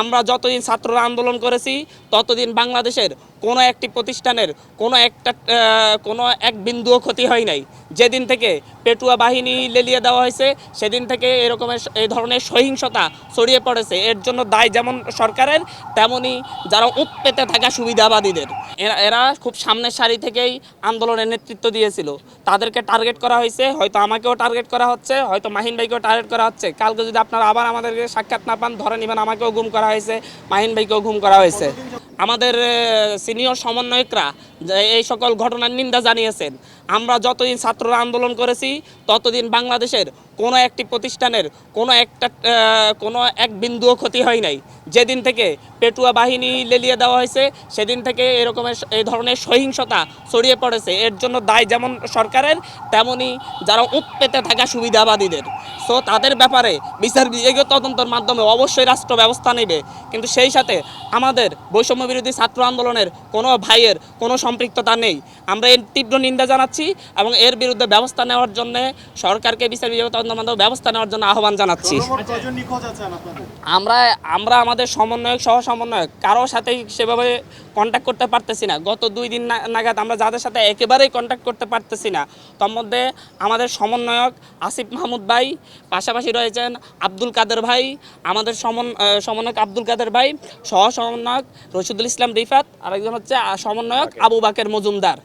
আমরা যতদিন ছাত্ররা আন্দোলন করেছি, ততদিন বাংলাদেশের কোনো একটি প্রতিষ্ঠানের কোনো একটা কোনো এক বিন্দুও ক্ষতি হয় নাই। যেদিন থেকে পেটুয়া বাহিনী লেলিয়ে দেওয়া হয়েছে, সেদিন থেকে এরকমের এই ধরনের সহিংসতা ছড়িয়ে পড়েছে। এর জন্য দায় যেমন সরকারের, তেমনি যারা উৎপেতে থাকা সুবিধাবাদীদের। এরা এরা খুব সামনের সারি থেকেই আন্দোলনের নেতৃত্ব দিয়েছিল। তাদেরকে টার্গেট করা হয়েছে, হয়তো আমাকেও টার্গেট করা হচ্ছে, হয়তো মাহিন ভাইকেও টার্গেট করা হচ্ছে। কালকে যদি আপনারা আবার আমাদেরকে সাক্ষাৎ না পান, ধরে নেবেন আমাকেও গুম করা হয়েছে মাহিন ভাইকেও ঘুম করা হয়েছে। আমাদের সিনিয়র সমন্বয়করা এই সকল ঘটনার নিন্দা জানিয়েছেন। আমরা যতদিন ছাত্ররা আন্দোলন করেছি, ততদিন বাংলাদেশের কোনো একটি প্রতিষ্ঠানের কোনো একটা কোনো এক বিন্দুও ক্ষতি হয় নাই। যেদিন থেকে পেটুয়া বাহিনী লেলিয়ে দেওয়া হয়েছে, সেদিন থেকে এরকমের এই ধরনের সহিংসতা ছড়িয়ে পড়েছে। এর জন্য দায় যেমন সরকারের, তেমনি যারা উৎপেতে থাকা সুবিধাবাদীদের। সো তাদের ব্যাপারে বিচার বিভাগীয় তদন্তের মাধ্যমে অবশ্যই রাষ্ট্র ব্যবস্থা নেবে। কিন্তু সেই সাথে আমাদের বৈষম্য বিরোধী ছাত্র আন্দোলনের কোনো ভাইয়ের কোনো সম্পৃক্ততা নেই। আমরা এর তীব্র নিন্দা জানাচ্ছি। এবং এর বিরুদ্ধে ব্যবস্থা নেওয়ার জন্য সরকারকে বিচার বিভাগীয় তদন্তের মাধ্যমে ব্যবস্থা নেওয়ার জন্য আহ্বান জানাচ্ছি। আমরা আমরা আমাদের সমন্বয়ক সহ সমন্বয়ক কারোর সাথে সেভাবে কন্ট্যাক্ট করতে পারতেছি না। গত দুই দিন না- নাগাদ আমরা যাদের সাথে একেবারেই কন্ট্যাক্ট করতে পারতেছি না তার মধ্যে আমাদের সমন্বয়ক আসিফ মাহমুদ ভাই পাশাপাশি রয়েছেন আব্দুল কাদের ভাই আমাদের সমন সমন্বয়ক আব্দুল কাদের ভাই সহ সমন্বয়ক রশিদুল ইসলাম রিফাত আরেকজন হচ্ছে সমন্বয়ক আবু বাকের মজুমদার।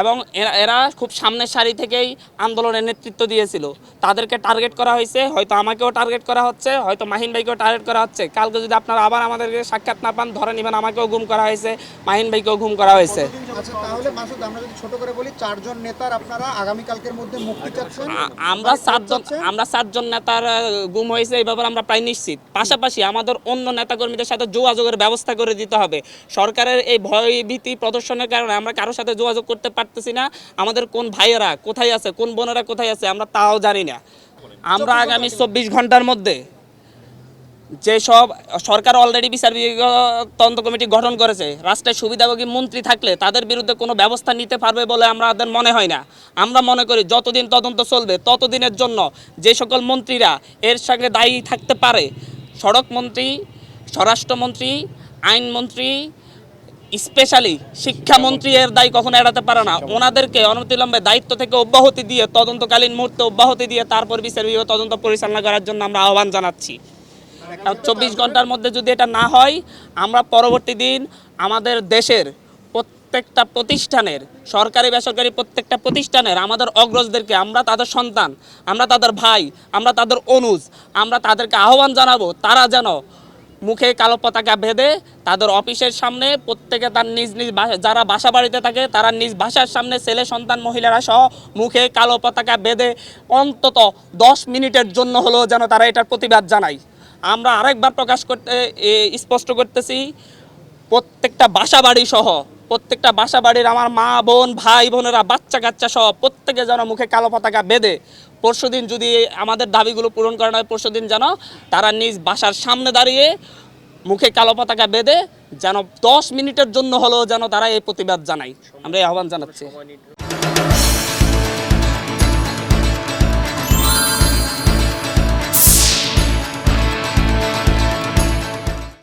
এবং এরা এরা খুব সামনের সারি থেকেই আন্দোলনের নেতৃত্ব দিয়েছিল। তাদেরকে টার্গেট করা হয়েছে হয়তো আমাকেও টার্গেট করা হচ্ছে হয়তো মাহিন ভাইকেও টার্গেট করা হচ্ছে। কালকে যদি আপনারা আবার আমাদেরকে সাক্ষাৎ না পান ধরে নেবেন আমাকেও গুম করা হয়েছে মাহিন ভাইকেও গুম করা হয়েছে। তাহলে আমরা সাতজন আমরা সাতজন নেতার গুম হয়েছে এই ব্যাপারে আমরা প্রায় নিশ্চিত। পাশাপাশি আমাদের অন্য নেতাকর্মীদের সাথে যোগাযোগের ব্যবস্থা করে দিতে হবে। সরকারের এই ভয়ভীতি প্রদর্শনের কারণে আমরা কারোর সাথে যোগাযোগ করতে পারতেছি না। আমাদের কোন ভাইয়েরা কোথায় আছে কোন বোনেরা কোথায় আছে আমরা তাও জানি না। আমরা আগামী চব্বিশ ঘণ্টার মধ্যে যেসব সরকার অলরেডি বিচার বিভাগীয় তদন্ত কমিটি গঠন করেছে রাষ্ট্রের সুবিধাভোগী মন্ত্রী থাকলে তাদের বিরুদ্ধে কোনো ব্যবস্থা নিতে পারবে বলে আমাদের মনে হয় না। আমরা মনে করি যতদিন তদন্ত চলবে ততদিনের জন্য যে সকল মন্ত্রীরা এর সঙ্গে দায়ী থাকতে পারে সড়ক মন্ত্রী স্বরাষ্ট্রমন্ত্রী আইনমন্ত্রী স্পেশালি শিক্ষামন্ত্রী এর দায় কখনো এড়াতে পারে না। ওনাদেরকে অনতিলম্বে দায়িত্ব থেকে অব্যাহতি দিয়ে, তদন্তকালীন মুহূর্তে অব্যাহতি দিয়ে তারপর বিচার বিভাগীয় তদন্ত পরিচালনা করার জন্য আমরা আহ্বান জানাচ্ছি। চব্বিশ ঘণ্টার মধ্যে যদি এটা না হয়, আমরা পরবর্তী দিন আমাদের দেশের প্রত্যেকটা প্রতিষ্ঠানের, সরকারি বেসরকারি প্রত্যেকটা প্রতিষ্ঠানের, আমাদের অগ্রজদেরকে আমরা তাদের সন্তান, আমরা তাদের ভাই, আমরা তাদের অনুজ, আমরা তাদেরকে আহ্বান জানাব, তারা যেন মুখে কালো পতাকা বেঁধে তাদের অফিসের সামনে প্রত্যেকে তার নিজ নিজ যারা বাসা বাড়িতে থাকে, তারা নিজ বাসার সামনে ছেলে, সন্তান, মহিলারা সহ মুখে কালো পতাকা বেঁধে অন্তত দশ মিনিটের জন্য হলেও যেন তারা এটার প্রতিবাদ জানায়। আমরা আরেকবার প্রকাশ করতে স্পষ্ট করতেছি, প্রত্যেকটা বাসা বাড়ি সহ, প্রত্যেকটা বাসা বাড়ির আমার মা, বোন, ভাই, বোনেরা বাচ্চা কাচ্চা সহ প্রত্যেকে যেন মুখে কালো পতাকা বেঁধে পরশুদিন যদি আমাদের দাবিগুলো পূরণ করা হয় পরশু দিন যেন তারা নিজ বাসার সামনে দাঁড়িয়ে মুখে কালো পতাকা বেঁধে যেন দশ মিনিটের জন্য হলেও যেন তারা এই প্রতিবাদ জানায়। আমরা এই আহ্বান জানাচ্ছি।